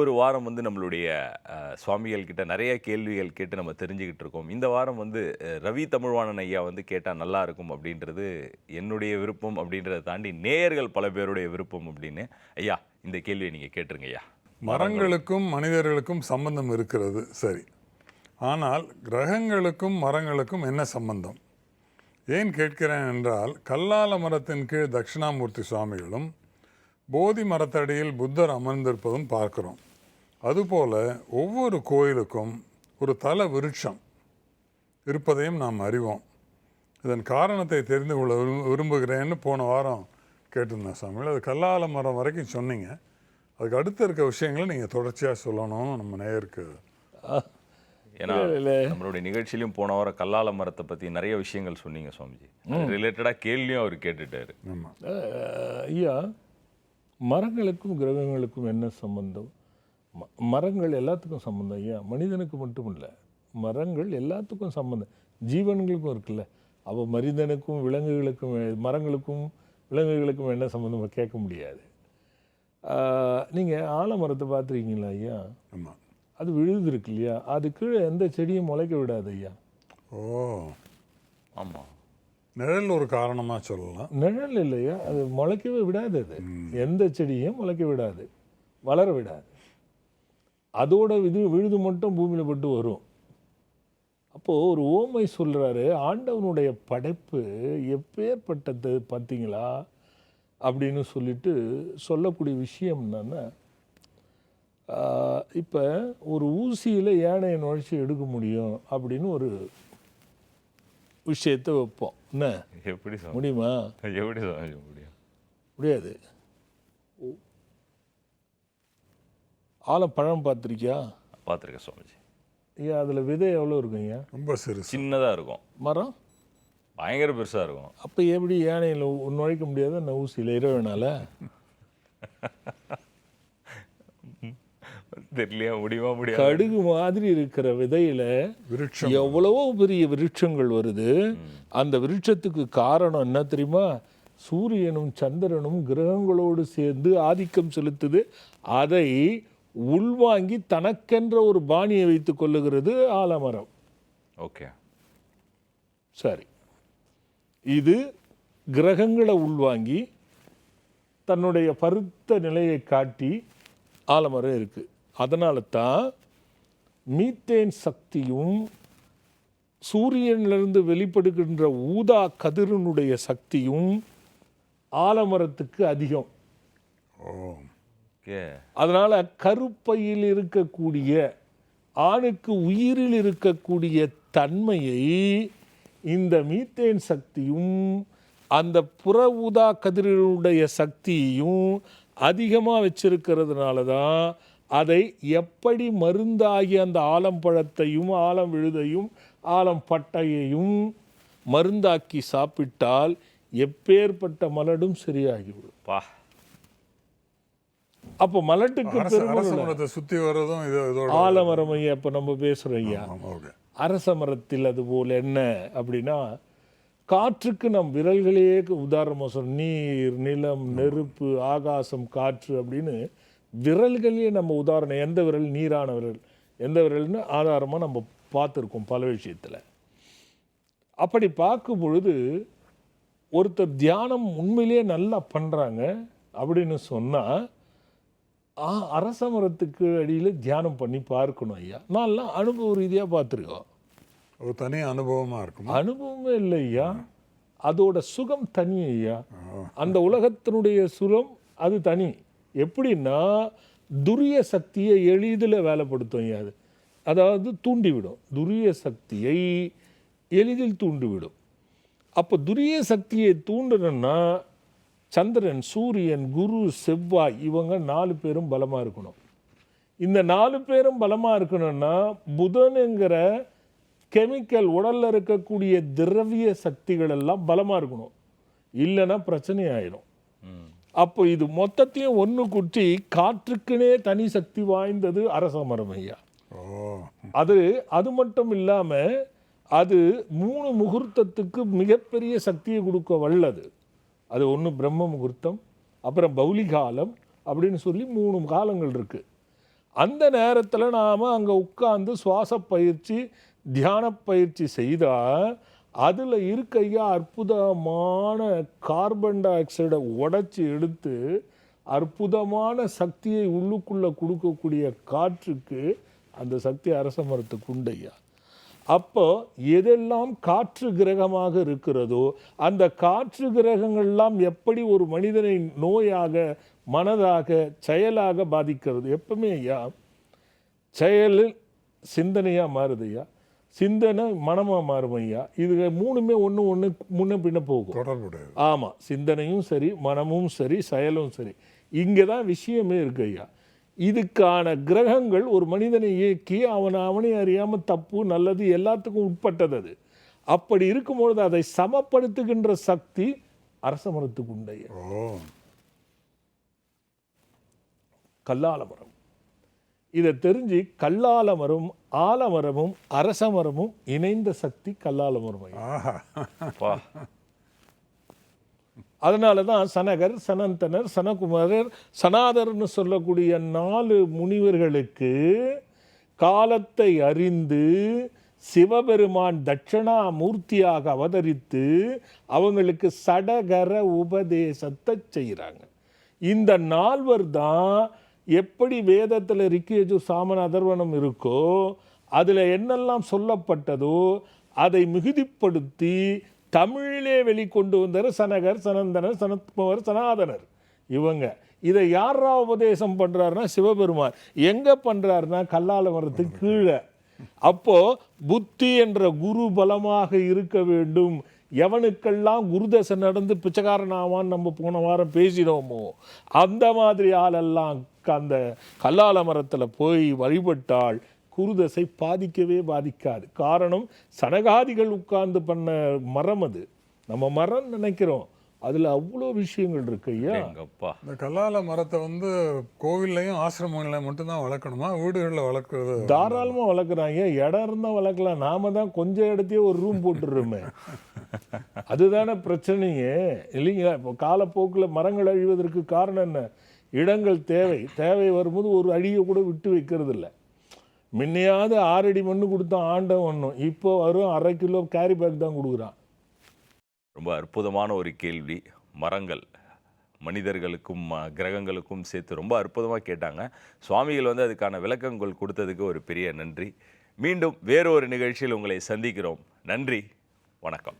ஒவ்வொரு வாரம் வந்து நம்மளுடைய சுவாமிகள் கிட்ட நிறைய கேள்விகள் கேட்டு நம்ம தெரிஞ்சுக்கிட்டு இருக்கோம். இந்த வாரம் வந்து ரவி தமிழ்வாணன் ஐயா வந்து கேட்டால் நல்லா இருக்கும் அப்படின்றது என்னுடைய விருப்பம் அப்படின்றத தாண்டி நேயர்கள் பல பேருடைய விருப்பம் அப்படின்னு. ஐயா இந்த கேள்வியை நீங்கள் கேட்டுருங்க ஐயா. மரங்களுக்கும் மனிதர்களுக்கும் சம்பந்தம் இருக்கிறது சரி. ஆனால் கிரகங்களுக்கும் மரங்களுக்கும் என்ன சம்பந்தம்? ஏன் கேட்கிறேன் என்றால் கல்லால மரத்தின் கீழ் தட்சிணாமூர்த்தி சுவாமிகளும் போதி மரத்தடியில் புத்தர் அமர்ந்திருப்பதும் பார்க்கிறோம். அதுபோல ஒவ்வொரு கோயிலுக்கும் ஒரு தல விருட்சம் இருப்பதையும் நாம் அறிவோம். இதன் காரணத்தை தெரிந்து கொள்ள விரும்- விரும்புகிறேன்னு போன வாரம் கேட்டிருந்தேன் சாமிகள் அது கல்லால மரம் வரைக்கும் சொன்னீங்க. அதுக்கு அடுத்து இருக்க விஷயங்களை நீங்கள் தொடர்ச்சியாக சொல்லணும் நம்ம நேயருக்கு ஏன்னா நம்மளுடைய நிகழ்ச்சியிலும் போன வாரம் கல்லால மரத்தை பற்றி நிறைய விஷயங்கள் சொன்னீங்க சுவாமிஜி. ரிலேட்டடாக கேள்வியும் அவர் கேட்டுட்டாரு. ஐயா மரங்களுக்கும் கிரகங்களுக்கும் என்ன சம்பந்தம்? ம- மரங்கள் எல்லாத்துக்கும் சம்பந்தம் ஐயா. மனிதனுக்கு மட்டும் இல்லை மரங்கள் எல்லாத்துக்கும் சம்பந்தம். ஜீவன்களுக்கும் இருக்குல்ல. அப்போ மனிதனுக்கும் விலங்குகளுக்கும் மரங்களுக்கும் விலங்குகளுக்கும் என்ன சம்பந்தம் கேட்க முடியாது. நீங்கள் ஆலமரத்தை பார்த்துருக்கீங்களா ஐயா? ஆமாம் அது விழுது இருக்கு இல்லையா? அது கீழே எந்த செடியும் முளைக்க விடாது ஐயா. ஓ. ஆமாம் நிழல் ஒரு காரணமாக சொல்லலாம். நிழல் இல்லையா? அது முளைக்கவே விடாது அது. எந்த செடியும் முளைக்க விடாது. வளர விடாது. அதோட இது விழுது மட்டும் பூமியில் பட்டு வரும். அப்போது ஒரு ஓமை சொல்கிறாரு ஆண்டவனுடைய படைப்பு எப்பேற்பட்டது பார்த்தீங்களா? அப்படின்னு சொல்லிட்டு சொல்லக்கூடிய விஷயம் என்னன்னா இப்போ ஒரு ஊசியில் யானையை நுழைச்சி எடுக்க முடியும் அப்படின்னு ஒரு விஷயத்தை வைப்போம். என்ன? எப்படி முடியுமா? எப்படி முடியும். முடியாது. ஆலப்பழம் பார்த்துருக்கியா? பார்த்துருக்கேன் சுவாமிஜி. ஐயா அதில் விதை எவ்வளோ இருக்கும் ஐயா? ரொம்ப சிறுசு சின்னதாக இருக்கும். மரம்? பயங்கர பெருசாக இருக்கும். அப்போ எப்படி யானையில் நுழைக்க முடியாது? அந்த ஊசியில் இரவேனால தெரியலையா? முடியுமா முடியாது? கடுகு மாதிரி இருக்கிற விதையில விருட்சம். எவ்வளவோ பெரிய விருட்சங்கள் வருது. அந்த விருட்சத்துக்கு காரணம் என்ன தெரியுமா? சூரியனும் சந்திரனும் கிரகங்களோடு சேர்ந்து ஆதிக்கம் செலுத்துது. அதை உள்வாங்கி தனக்கென்ற ஒரு பாணியை வைத்துக் கொள்ளுகிறது ஆலமரம். ஓகே. சரி. இது கிரகங்களை உள்வாங்கி தன்னுடைய பருத்த நிலையை காட்டி ஆலமரம் இருக்கு. அதனால தான் மீத்தேன் சக்தியும் சூரியனிலிருந்து வெளிப்படுகின்ற ஊதா கதிரினுடைய சக்தியும் ஆலமரத்துக்கு அதிகம். அதனால கருப்பையில் இருக்கக்கூடிய ஆணுக்கு உயிரில் இருக்கக்கூடிய தன்மையை இந்த மீத்தேன் சக்தியும் அந்த புற ஊதா கதிரினுடைய சக்தியையும் அதிகமாக வச்சிருக்கிறதுனால தான் அதை எப்படி மருந்தாகி அந்த ஆலம்பழத்தையும் ஆலம் விழுதையும் ஆலம் பட்டையையும் மருந்தாக்கி சாப்பிட்டால் எப்பேற்பட்ட மலடும் சரியாகிவிடும். பா. அப்போ மலட்டுக்கு அரச அரச பெருமை மரத்தை சுற்றி வர்றதும் இது ஆலமரம் ஐயா இப்போ நம்ம பேசுகிறோம் ஐயா. அரச மரத்தில் அது போல் என்ன அப்படின்னா காற்றுக்கு நம் விரல்களையே உதாரணமாக சொல்ல நீர் நிலம் நெருப்பு ஆகாசம் காற்று அப்படின்னு விரல்களையே நம்ம உதாரணம் எந்த விரல்? நீரான விரல். எந்த விரல்னு ஆதாரமாக நம்ம பார்த்துருக்கோம் பல விஷயத்தில். அப்படி பார்க்கும் பொழுது ஒருத்தர் தியானம் உண்மையிலேயே நல்லா பண்ணுறாங்க அப்படின்னு சொன்னால் அரச மரத்துக்கு அடியில் தியானம் பண்ணி பார்க்கணும் ஐயா. நான்லாம் அனுபவ ரீதியாக பார்த்துருக்கோம். ஒரு தனி அனுபவமாக இருக்கும்? அனுபவமே இல்லை ஐயா. அதோட சுகம் தனி ஐயா. அந்த உலகத்தினுடைய சுரம் அது தனி. எப்படின்னா துரிய சக்தியை எளிதில் வேலைப்படுத்தும் ஐயா அது. அதாவது தூண்டிவிடும். துரிய சக்தியை எளிதில் தூண்டிவிடும். அப்போ துரிய சக்தியை தூண்டணும்னா சந்திரன் சூரியன் குரு செவ்வாய் இவங்க நாலு பேரும் பலமாக இருக்கணும். இந்த நாலு பேரும் பலமாக இருக்கணும்னா புதனுங்கிற கெமிக்கல் உடலில் இருக்கக்கூடிய திரவிய சக்திகள் எல்லாம் பலமாக இருக்கணும். இல்லைன்னா பிரச்சனை ஆயிடும். அப்போ இது மொத்தத்தையும் ஒன்று குட்டி காற்றுக்குனே தனி சக்தி வாய்ந்தது அரச ஐயா. அது அது மட்டும் இல்லாமல் அது மூணு முகூர்த்தத்துக்கு மிகப்பெரிய சக்தியை கொடுக்க வல்லது. அது ஒன்று பிரம்ம முகூர்த்தம் அப்புறம் பௌலி காலம் அப்படின்னு சொல்லி மூணு காலங்கள் இருக்குது அந்த நேரத்தில் நாம் அங்கே உட்காந்து சுவாச பயிற்சி தியான பயிற்சி செய்தால் அதில் இருக்கையா அற்புதமான கார்பன் டை ஆக்சைடை உடைச்சி எடுத்து அற்புதமான சக்தியை உள்ளுக்குள்ளே கொடுக்கக்கூடிய காற்றுக்கு அந்த சக்தி அரச மரத்துக்கு உண்டையா அப்போ எதெல்லாம் காற்று கிரகமாக இருக்கிறதோ அந்த காற்று கிரகங்கள்லாம் எப்படி ஒரு மனிதனை நோயாக மனதாக செயலாக பாதிக்கிறது? எப்பவுமே ஐயா செயல் சிந்தனையாக மாறுது ஐயா. சிந்தனை மனமாக மாறும் ஐயா. இது மூணுமே ஒன்று ஒன்று முன்ன பின்ன போகும். தொடர்புடையது. ஆமாம் சிந்தனையும் சரி மனமும் சரி செயலும் சரி. இங்கே தான் விஷயமே இருக்கு ஐயா. இதுக்கான கிரகங்கள் ஒரு மனிதனை இயக்கி அவனை அவனை அறியாமல் தப்பு நல்லது எல்லாத்துக்கும் உட்பட்டது அது. அப்படி இருக்கும்பொழுது அதை சமப்படுத்துகின்ற சக்தி அரச மரத்துக்கு உண்டு ஐயா ஓ. கல்லால மரம். இதை தெரிஞ்சு கல்லால மரம் ஆலமரமும் அரச மரமும் இணைந்த சக்தி கல்லால மரம் ஐயா ஆஹா. வா. அதனால தான் சனகர் சனந்தனர் சனகுமாரர் சனாதர்னு சொல்லக்கூடிய நாலு முனிவர்களுக்கு காலத்தை அறிந்து சிவபெருமான் தட்சிணாமூர்த்தியாக அவதரித்து அவங்களுக்கு சடகர உபதேசத்தை செய்கிறாங்க. இந்த நால்வர் தான் எப்படி வேதத்தில் ரிக்கியஜு சாமன் அதர்வனம் இருக்கோ அதில் என்னெல்லாம் சொல்லப்பட்டதோ அதை மிகுதிப்படுத்தி தமிழிலே வெளிக்கொண்டு வந்தவர் சனகர் சனந்தனர் சனத்குமார் சனாதனர். இவங்க. இதை யாரா உபதேசம் பண்ணுறாருன்னா சிவபெருமான். எங்கே பண்ணுறாருன்னா கல்லால மரத்துக்கு கீழே. அப்போது புத்தி என்ற குரு பலமாக இருக்க வேண்டும். எவனுக்கெல்லாம் குருதசை நடந்து பிச்சைக்காரன் ஆவான்னு நம்ம போன வாரம் பேசினோமோ அந்த மாதிரி ஆளெல்லாம் அந்த கல்லால மரத்தில் போய் வழிபட்டால் குருதசை பாதிக்கவே பாதிக்காது. காரணம் சனகாதிகள் உட்கார்ந்து பண்ண மரம் அது. நம்ம மரம் நினைக்கிறோம். அதுல அவ்வளோ விஷயங்கள் இருக்கு ஐயா. எங்கப்பா. இந்த கல்லால மரத்தை வந்து கோவில்லையும் ஆசிரமங்களையும் மட்டும்தான் வளர்க்கணுமா? வீடுகளில் வளர்க்குறது தாராளமா வளர்க்குறாங்க இடம் இருந்தா வளர்க்கலாம். நாம தான் கொஞ்சம் இடத்தையே ஒரு ரூம் போட்டுடுறோமே. அதுதானே பிரச்சனையே. இல்லைங்களா? இப்போ காலப்போக்கில் மரங்கள் அழிவதற்கு காரணம் என்ன? இடங்கள் தேவை. தேவை வரும்போது ஒரு அடியை கூட விட்டு வைக்கிறது இல்ல முன்னையாவது ஆறடி மண்ணு கொடுத்தான் ஆண்டம் ஒன்றும் இப்போ வரும் அரை கிலோ கேரி பேக் தான் கொடுக்குறான். ரொம்ப அற்புதமான ஒரு கேள்வி. மரங்கள் மனிதர்களுக்கும் ம- கிரகங்களுக்கும் சேர்த்து ரொம்ப அற்புதமாக கேட்டாங்க. சுவாமிகள் வந்து அதுக்கான விளக்கங்கள் கொடுத்ததுக்கு ஒரு பெரிய நன்றி. மீண்டும் வேறொரு நிகழ்ச்சியில் உங்களை சந்திக்கிறோம். நன்றி வணக்கம்.